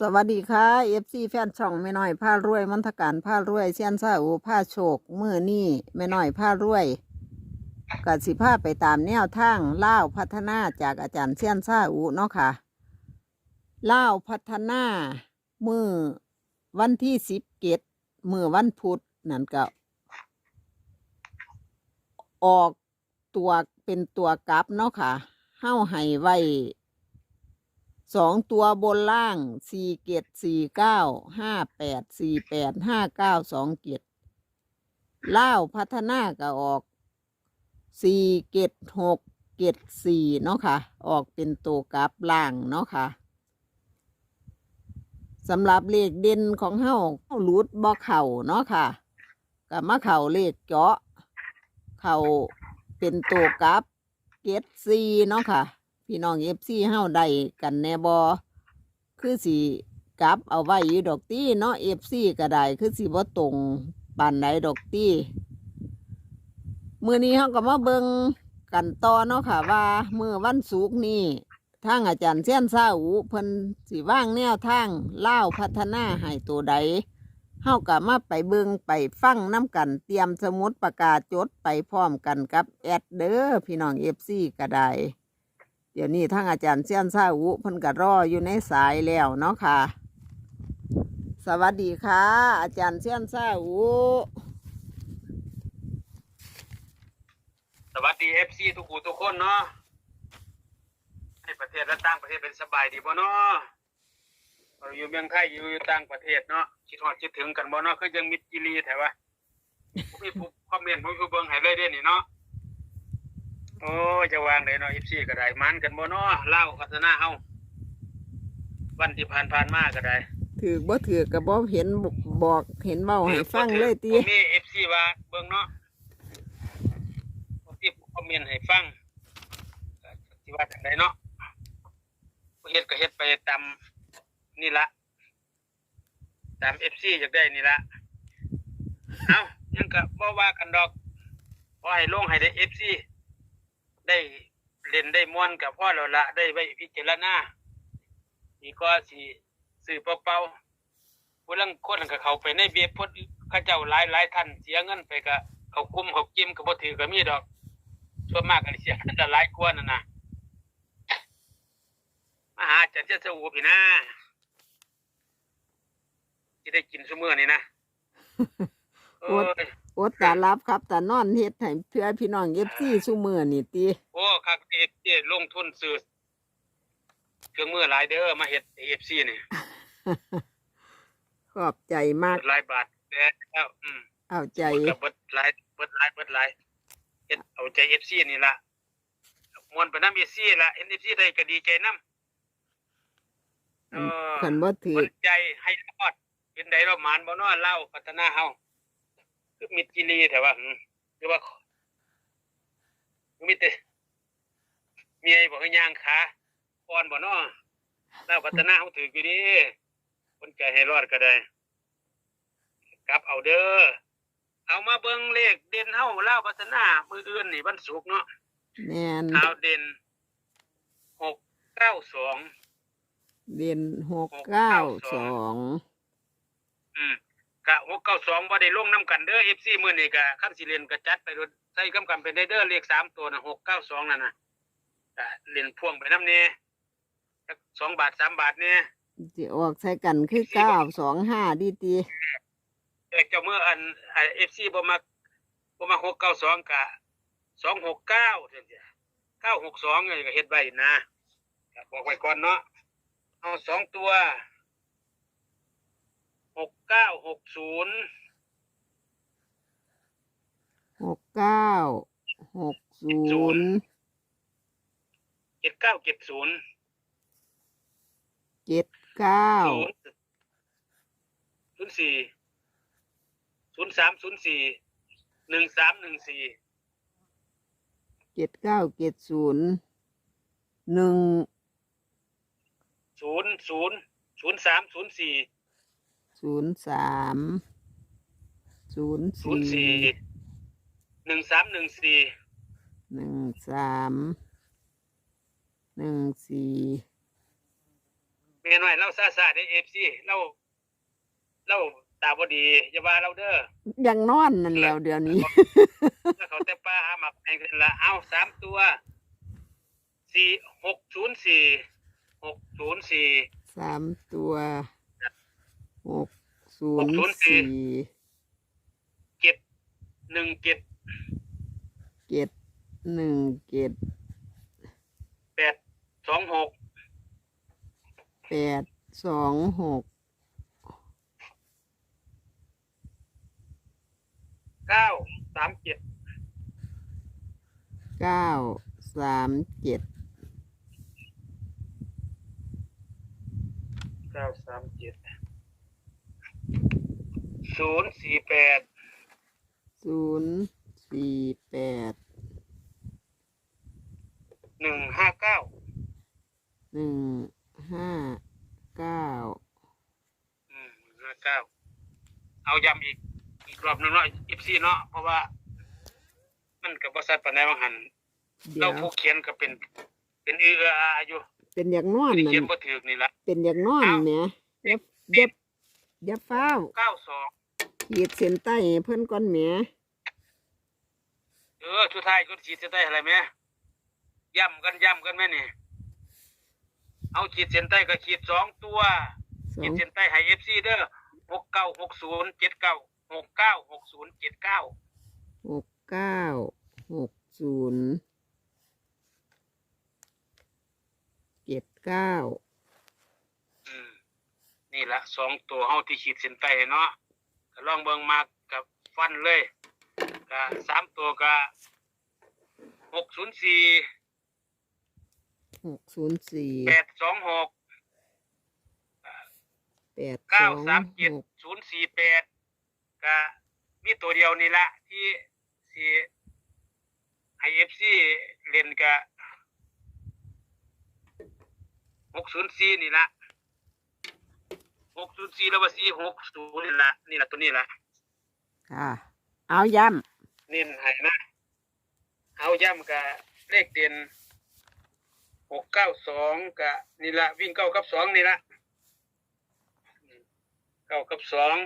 สวัสดีค่ะเอฟซีแฟนช่องแม่น้อยผ้ารวยมันทการผ้ารวยเชียนซาอูผ้าโชคมือนี่แม่น้อยผ้ารวยกัสิผ้าไปตามแนวทางเล่าวพัฒนาจากอาจารย์เชียนซาอูเนาะค่ะเล่าวพัฒนามือวันที่สิบเกตมือวันพุธนั่นก็ออกตัวเป็นตัวกลับเนาะค่ะเฮ้าให้ไว้ สองตัวบนล่างสี่เกตสี่เก้าห้าแปดสี่แปดห้าเก้าสองเกตล่าพัฒนาก็ออกสี่เกตหกเกตสี่เนาะค่ะ ออกเป็นตัวกราฟล่างเนาะค่ะสำหรับเลขเด่นของเฮาเฮารูดบ่เข่าเนาะค่ะกับมาเข่าเลขเจาะ เข่าเป็นตัวกราฟเกตสี่เนาะค่ะ พี่น้องเอฟซีเฮาได้กันแน่บอคือสิกลับเอาไว้อยู่ดอกตี้เนาะเอฟซีก็ได้คือสิบ่ตรงปานใดดอกตี้มือนี้เฮาก็มาเบิ่งกันต่อเนาะค่ะว่ามือวันศุกร์นี้ทางอาจารย์เซียนซาอูเพิ่นสิว่างแนวทางเล่าพัฒนาให้ตัวใดเฮาก็มาไปเบิงไปฟังน้ำกันเตรียมสมุดประกาศจดไปพร้อมกันกับแอดเด้อพี่น้องเอฟซีก็ได้ เดี๋ยวนี้ทางอาจารย์เซียนซาอุเพิ่นก็รออยู่ในสายแล้วเนาะค่ะ สวัสดีค่ะ อาจารย์เซียนซาอุสวัสดีเอฟซีทุกผู้ทุกคนเนาะในประเทศและต่างประเทศเป็นสบายดีบ่เนาะเราอยู่เมืองไทยอยู่ต่างประเทศเนาะคิดฮอดคิดถึงกันบ่เนาะคือยังมิตรจิรีแถวว่าผมมีผู้คอมเมนต์ผมคือเบิ่งให้เลยเด้นี่เนาะ โอ้ยจะวางได้เนาะ FC ก็ได้มันกันบ่เนาะเล่าวพัฒนาเฮาวันที่ผ่านผ่านๆมาก็ได้ถือบ่ถือกับบ่เห็นบอกเห็นเบ้าให้ฟังเลยตีผมมี FC ว่าเบิ่งเนาะผมที่คอมเมนต์ให้ฟังก็สิว่าจังไดเนาะเฮ็ดก็เฮ็ดไปตามนี่ละตามเอฟซีอยากได้นี่ละเอายังก็บ่ว่ากันดอกพอให้ลงให้ได้เอฟซี ได้เล่นได้ม่วนกับพ่อแล้วละได้ไว้พิจารณานี่ก็สิซื้อเปล่าๆผู้ลังคนก็เขาไปในเบียพดเขาเจ้าหลายหลายท่านเสียเงินไปก็เขาคุมเขาจิ้มก็บ่ถือก็มีดอกส่วนมากก็สิเสียเงินแต่หลายกว่านั่นน่ะมหาอาจารย์เจ้าสูพี่นะที่ได้กินซุมื้อนี่นะ โอ้ย อดตารับครับตานอนเฮ็ดให้เพื่อพี่น้องเอฟซีซุมือนี่ตีโอ้คักเอฟซีลงทุนซื้อเครื่องมือหลายเด้อมาเฮ็ดเอฟซีนี่ขอบใจมากหลายบาทแล้วอืมเอาใจก็เบิดหลายเบิดหลายเบิดหลายเฮ็ดเอาใจเอฟซีนี่ล่ะมวนไปนำเอฟซีล่ะเอฟซีได้ก็ดีใจนำเออขันบ่ถือสนใจให้รอดเป็นไดเราหมานบ่เนอเล่าพัฒนาเฮา คือมิตรจิรีแต่ว่าหืมคือว่ามีแต่เมียบอกให้ย่างขาอ่อนบ่เนอเล่าพัฒนาเฮาถืออยู่ดีคนใจให้รอดก็ได้กลับเอาเด้อเอามาเบิ่งเลขเด่นเฮาเล่าพัฒนามืออื่นนี่วันศุกร์เนาะแม่นเอาเด่นหกเก้าสองเรียนหกเก้าสองอืม กะหกเก้าสองบ่ได้ลงน้ำกันเด้อเอฟซีมื้อนี้กะคันสิเรียนก็จัดไปโดยใส่กำกันเป็นได้เด้อเลขสามตัวน่ะหกเก้าสองนั่นน่ะกะเรียนพ่วงไปน้ำเนี่ยสักสองบาทสามบาทเนี่ยจะออกใส่กันคือเก้าสองห้าดีตีแต่เจ้าเมื่ออันเอฟซีบ่มาบ่มาหกเก้าสองกะสองหกเก้าเท่านี้เก้าหกสองนี่ก็เฮ็ดไว้นะก็บอกไว้ก่อนเนาะเอาสองตัว หกเก้าหกศูนย์หกเก้าหกศูนย์เจ็ดเก้าเจ็ดศูนย์เจ็ดเก้าศูนย์ศูนย์สี่ศูนย์สามศูนย์สี่หนึ่งสามหนึ่งสี่เจ็ดเก้าเจ็ดศูนย์หนึ่งศูนย์ศูนย์ศูนย์สามศูนย์สี่ ศูนย์สามศูนย์ศูนย์สี่สี่หนึ่งสามหนึ่งสี่หนึ่งสามหนึ่งสี่แม่น้อยเราซาซาในเอฟซีเราเราตาบดีอย่าว่าเราเด้อยังนอนนั่นแล้วเดี๋ยวนี้ แล้วเขาแต่ป้าหาหมักเองละเอาสามตัวสี่หกศูนย์สี่หกศูนย์สี่สามตัว หกศูนย์สี่สี่เจ็ดหนึ่งเจ็ดเจ็ดหนึ่งเจ็ดแปดสองหกแปดสองหกเก้าสามเจ็ดเก้าสามเจ็ดเก้าสามเจ็ด ศูนย์สี่แปดศูนย์สี่แปดหนึ่งห้าเก้าหนึ่งห้าเก้าอืมห้าเก้าเอาย้ำอีกอีกรอบหนึงเนาะอีซีเนาะเพราะว่า มันกับบริษัทปานใดบางหันเดี๋เรายวผู้เขียนก็เป็น เป็นเอืออาอยู่เป็นอย่างนอนที่นั่เขียนนบ่ถูกนี่ละ เป็นอย่างนอนเอ้าเนี่ยยับ ยับยับเฝ้าวเก้าสองขีดเส้นใต้ให้เพิ่นก้อนแหมเออชุดท้ายชุดขีดเส้นใต้อะไรไหมย้ำกันย้ำกันไหมนี่เอาขีดเส้นใต้ก็ขีดสองตัว สอขีดงเส้นใต้ให้เอฟซีเด้อหกเก้าหกศูนย์เจ็ดเก้าหกเก้าหกศูนย์เจ็ดเก้าหกเก้าหกศูนย์เจ็ดเก้าอืม นี่ละสองตัวเฮาที่ขีดเส้นใต้ให้เนาะก็ลองเบิ่งมากับฟันเลยก็สามตัวก็หกศูนย์สี่หกศูนย์สี่แปดสองหกแปดสเก้าองสามเจ็ดหกศูนย์สี่แปดก็มีตัวเดียวนี่ละที่ที่ให้เอฟซีเล่นกับหกศูนย์สี่นี่ละ หกศูนย์สี่แล้วว่าสี่หกศูนย์นี่ละนี่ละตัวนี้ละค่ะ เอาย้เน้นให้นะเอาย่ำกับเลขเด่นหกเก้าสองกับนี่ละวิ่งเก้ากับสองนี่ละอืมเก้ากับสอง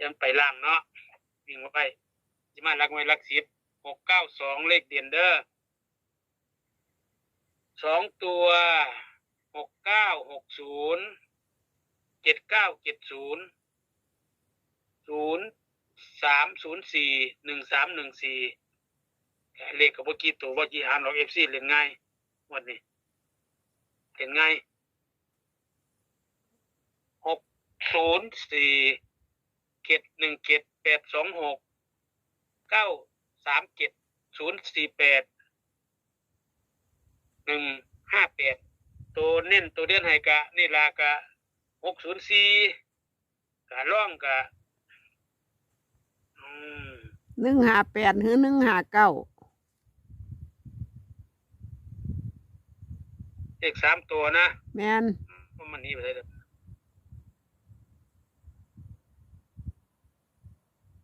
ยังไปล่างเนาะวิ่งมาไปจิมาลักไว้ลักสิบหกเก้าสองเลขเด่นเด้อสองตัว หกเก้าหกศูนย์เจ็ดเก้าเจ็ดศูนย์ศูนย์สามศูนย์สี่หนึ่งสามหนึ่งสี่เลขกับพวกกี่ตัวว่ากี่หารหรอกเอฟซีเล่นง่ายวันนี้เล่นง่ายหกศูนย์สี่เจ็ดหนึ่งเจ็ดแปดสองหกเก้าสามเจ็ดศูนย์สี่แปดหนึ่งห้าแปด ตัวเน้นตัวเด่นให้กะนี่ลากะหกศูนย์สี่กะร่องกะอืมำหนึ่งห้าแปดหรือหนึ่งห้าเก้าเลขสามตัวนะแม่นว่ามันนี่ไปเลยเด้อ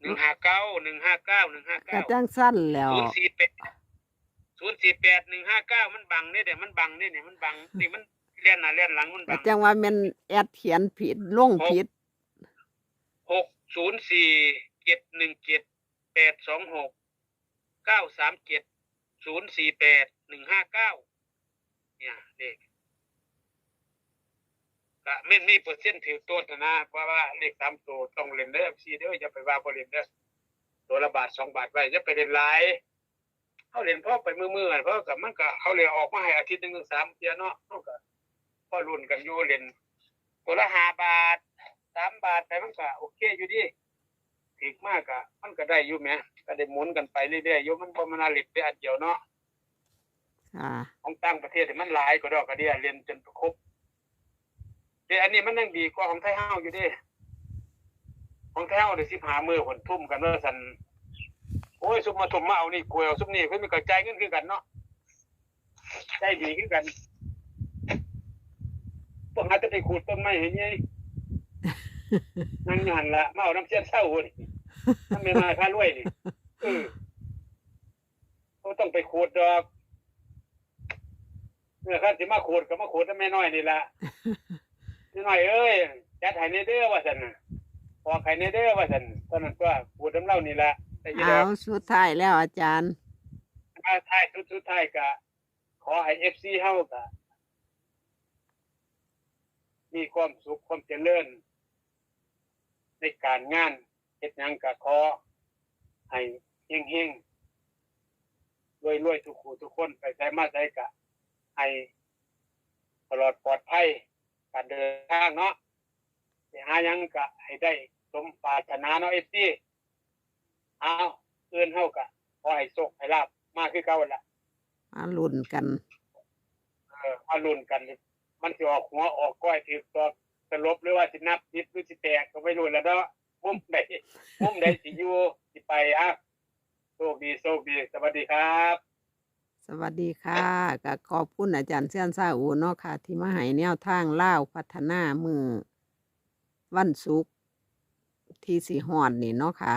หนึ่งห้าเก้าหนึ่งห้าเก้าหนึ่งห้ากระเก้าจังสั้นแล้วศูนย์สี่แปดศูนย์ สี่แปดหนึ่งห้าเก้ามันบังเนี่ยเดี๋ยวมันบังเนี่ยเนี่ยมันบังนี่มันเลียนหน้าเลียนหลังมันกระบังจังว่าแมันแอดเขียนผิดลงผิดหกศูนย์สี่เจ็ดหนึ่งเจ็ดแปดสองหกเก้าสามเจ็ดศูนย์สี่แปดหนึ่งห้าเก้าเนี่ยเลขก็ไม่มีเปอร์เซ็นต์ถือตัวนะเพราะว่าเลขสามตัวต้องเล่นเด้อซีเด้ออย่าไปว่าบริเล่นเด้อตัวละบาทสองบาทไว้จะไปเล่นหลาย เขาเล่นพ่อไปมือมือๆกันเพราะกับมันก็เขาเลยออกมาให้อาทิตย์หนึ่งถึงสามเทียเนาะเขาก็พ่อรุ่นกันอยู่เล่นตัวละห้าบาทสามบาทแต่มันก็โอเคอยู่ดีถึกมากอะมันก็ได้อยู่แหมก็ได้หมุนกันไปเรื่อยๆอยู่มันบ่มันน่าเล็กไปอันเดียวเนาะค่ะของต่างประเทศที่มันหลายก็ดอกกระเดียเรียนจนครบแต่อันนี้มันยังดีกว่าของไทยเฮาอยู่เดิของไทยเฮาเดี๋ยวสิบหามือคนทุ่มกันว่าสันโอ้ยซุมมาทุ่มมาเอานี่กวยเอาซุมนี่เพิ่อนมีกระจายเงินคือกันเนาะใจดีคือกันพวกหาจะไปขูดต้นไม้ให้ไงนั่งหันละมาเอาน้ำเสียนเศร้านี่ถ้าไม่มาค่ารวยนี่เออเขาต้องไปขูดดอกเออข้าสิมาขูดก็มาขูดแต่แม่น้อยนี่ละแม่น้อยเอ้ยจัดให้ในเด้อว่าซั่นน่ะพอให้ในเด้อว่าซั่นตอนนั้นก็ขูดน้ำเล่านี่ละ แต่ยี่เอาแล้วสุดท้ายแล้วอาจารย์ถ้าท้ายสุดสุดท้ายก็ขอให้ FC เฮาก็มีความสุขความเจริญ ในการงานเฮ็ดหยังก็ขอให้เฮงๆรวยๆทุกคู่ทุกคนไปใช้มาใช้ก็ให้ตลอดปลอดภัยการเดินทางเนาะไปหาหยังก็ให้ได้สมปรารถนาเนาะ FC เอาเอื่นเฮาก็ขอให้โชคให้ลาบมากคือเก่าหั่นล่ะมาลุ้นกัน เออมาลุ้นกัน มันสิออกหัวออกก้อยถือตัวสลบหรือว่าสินับนิดหรือสิแตกก็ไม่รู้แล้วเนาะมุมใดมุมใดสิอยู่สิไปอะโชคดีโชคดีสวัสดีครับ สวัสดีค่ะก็ขอบคุณอาจารย์เซียนซาอูเนาะค่ะ ที่มาให้แนวทางเล่าวพัฒนามือ วันศุกร์ที่สีหอนนี่เนาะค่ะ